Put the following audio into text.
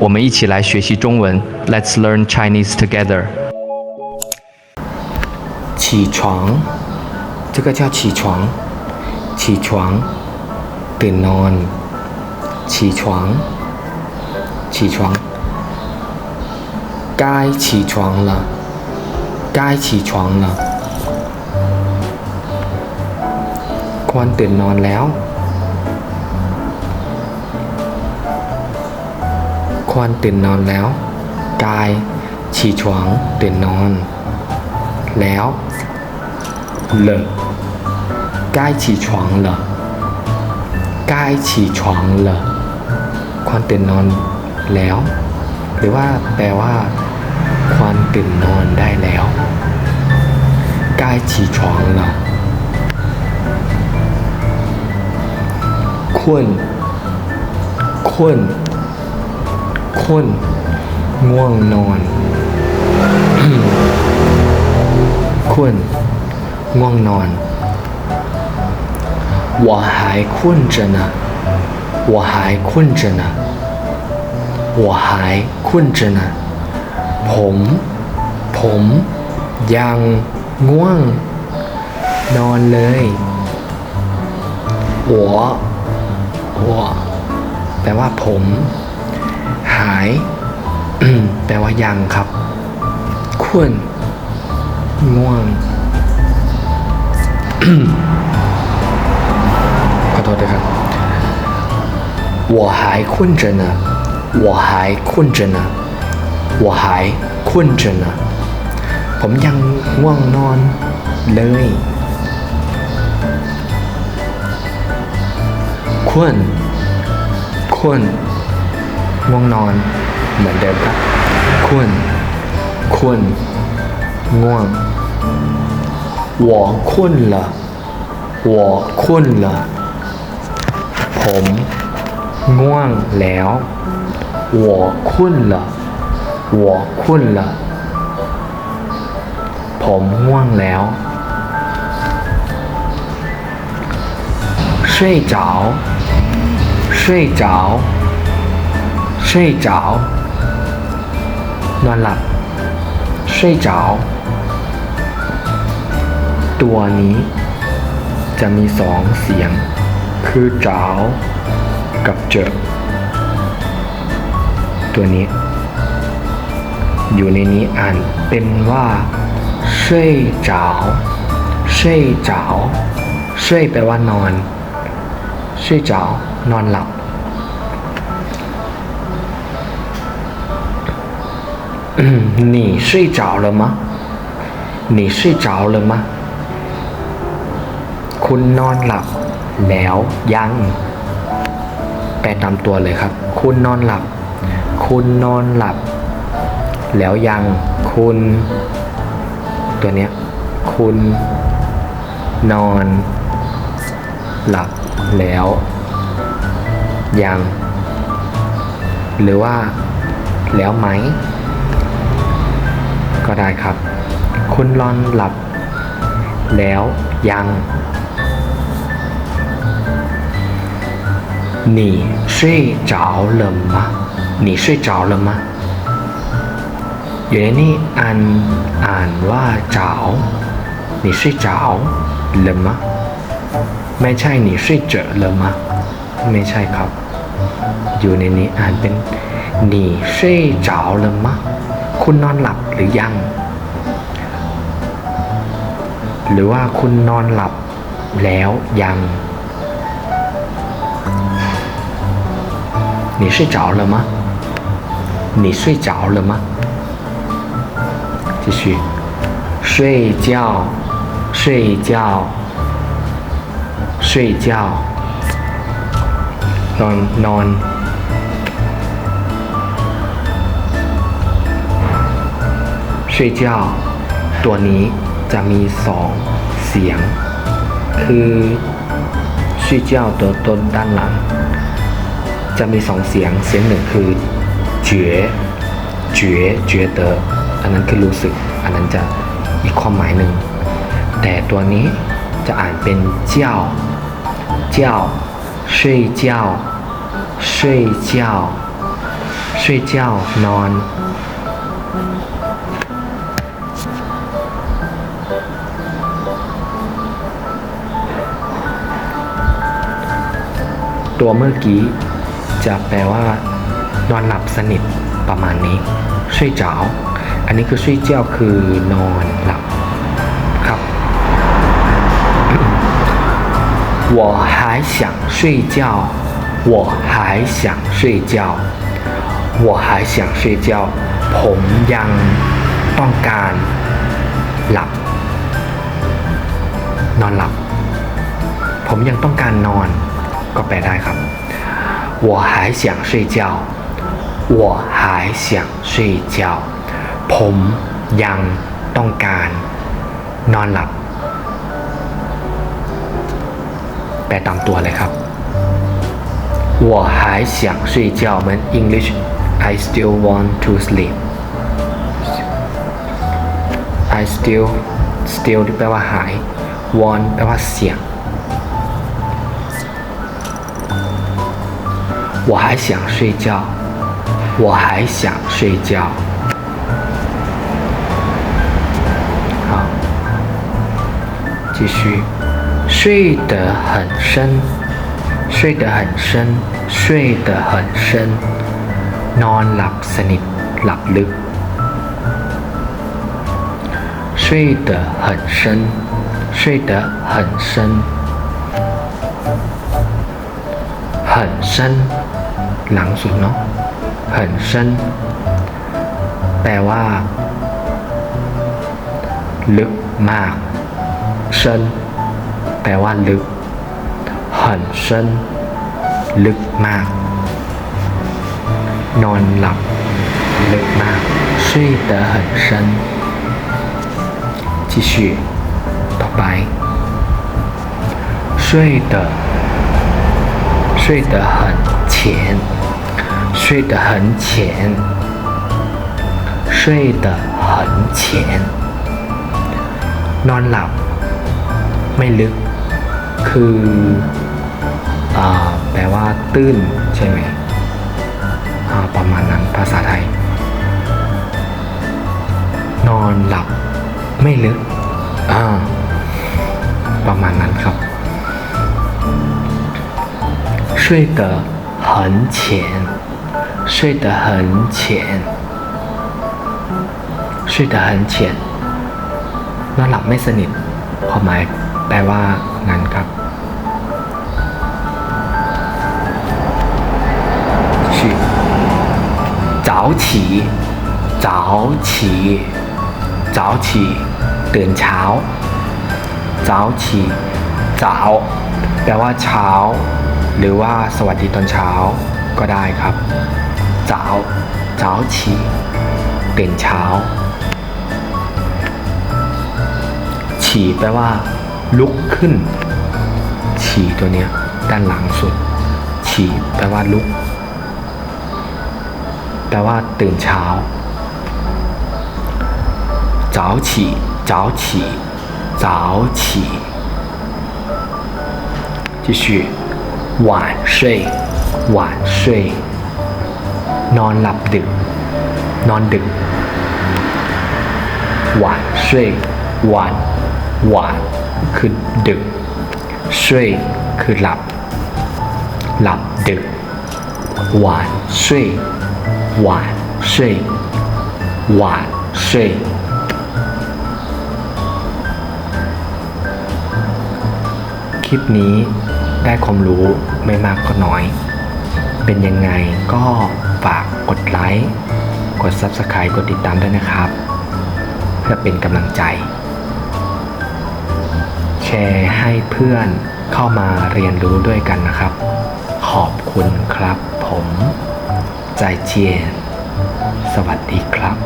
我们一起来学习中文，Let's learn Chinese together。起床，这个叫起床，起床，点 on，起床，起床，该起床了，该起床了，关点 on 了。 ควรตื่นนอนแล้ว กายฉี่ฉวงตื่นนอน แล้วเลกายฉี่ฉวงเลกายฉี่ฉวงเลควรตื่นนอนแล้ว หรือว่าแปลว่า ควรตื่นนอนได้แล้วกายฉี่ฉวงเล困困 困ง่วงนอน 困ง่วงนอน我还困着呢我还困着呢我还困着呢ผม ผม ยังง่วง นอนเลย我我แปลว่าผม ห าย แปลว่ายังครับคุนง่วง ขอโทษด้วยครับ我还困着呢我还困着呢我还困着呢ผมยังง่วงนอนเลยคุนคุน ง่วงนอน เหมือนเดิมครับคุนคุนง่วง我困了我困了ผมง่วงแล้ว我困了我困了ผมง่วงแล้ว睡着睡着 睡着นอนหลับ睡着ตัวนี้ จะมีสองเสียง คือเจ้ากับเจอตัวนี้ อยู่ในนี้อ่านเป็นว่าช่วยเจ้าช่วยเจ้าช่วยแปลว่านอนช่วยเจ้านอนหลับ 你睡着了吗你睡着了吗คุณนอนหลับ แล้วยัง แปลตามตัวเลยครับ คุณนอนหลับ คุณนอนหลับ แล้วยัง คุณ ตัวเนี้ย คุณ นอน หลับ แล้ว ยัง หรือว่า แล้วไหม ก็ได้ครับ คุณนอนหลับ แล้วยัง 你睡着了吗你睡着了吗อยู่ในนี้อ่านอ่านว่าเจ้า你睡着了吗ไม่ใช่你睡着了吗ไม่ใช่ครับ อยู่ในนี้อ่านเป็น你睡着了吗 คุณนอนหลับหรือยัง หรือว่าคุณนอนหลับแล้วยัง你睡着了吗你睡着了吗继续睡觉睡觉睡觉นอนนอน 睡觉ตัวนี้จะมีสองเสียง คือ睡觉ตัวต้นด้านหลัง จะมีสองเสียง เสียงหนึ่งคือ觉觉觉得อันนั้นคือรู้สึก อันนั้นจะอีกความหมายหนึ่ง แต่ตัวนี้จะอ่านเป็นเจ้าเจ้า睡觉睡觉睡 睡觉นอน ตัวเมื่อกี้จะแปลว่า นอนหลับสนิทประมาณนี้ช่วยเจ้าอันนี้คือช่วยเจ้าคือนอนหลับครับ 我还想睡觉我还想睡觉我还想睡觉ผมยังต้องการหลับ นอนหลับ ผมยังต้องการนอน ก็แปลได้ครับ我还想睡觉我还想睡觉ผมยังต้องการ นอนหลับ แปลตามตัวเลยครับ我还想睡觉เหมือน English I still want to sleep I still still แปลว่าหาย want แปลว่าเสียง 我还想睡觉我还想睡觉好继续睡得很深睡得很深睡得很深นอนหลับสนิทหลับลึก睡得很深睡得很深很深 หลังสุดเนาะ很深แปลว่า ลึกมากเชินแปลว่าลึก很深ลึกมาก นอนหลับ ลึกมาก睡得很深继续ต่อไป睡得睡得很浅 睡得很浅睡得很浅นอนหลับ ไม่ลึก คืออ่าแปลว่าตื้นใช่ไหมอ่าประมาณนั้นภาษาไทย นอนหลับ ไม่ลึกอ่าประมาณนั้นครับ睡得很浅 睡得很浅睡得很浅นอนหลับไม่สนิทความหมายแปลว่างั้นครับ去早起早起早起ตื่นเช้า早起早แปลว่าเช้า หรือว่าสวัสดีตอนเช้าก็ได้ครับ 早早起ตื่นเช้า ฉี่แปลว่า ลุกขึ้น ฉี่ตัวเนี้ย ด้านหลังสุด ฉี่แปลว่าลุก แปลว่าตื่นเช้า早起早起早起继续晚睡晚睡 นอนหลับดึก นอนดึกหวานช่วยหวานหวานคือดึกช่วยคือหลับ หลับดึกหวานช่วยหวานช่วยหวานช่วยคลิปนี้ได้ความรู้ไม่มากก็น้อย เป็นยังไงก็ ฝากกดไลค์ กด Subscribe กดติดตามด้วยนะครับ เพื่อเป็นกำลังใจ แชร์ให้เพื่อนเข้ามาเรียนรู้ด้วยกันนะครับ ขอบคุณครับผม ใจเจียน สวัสดีครับ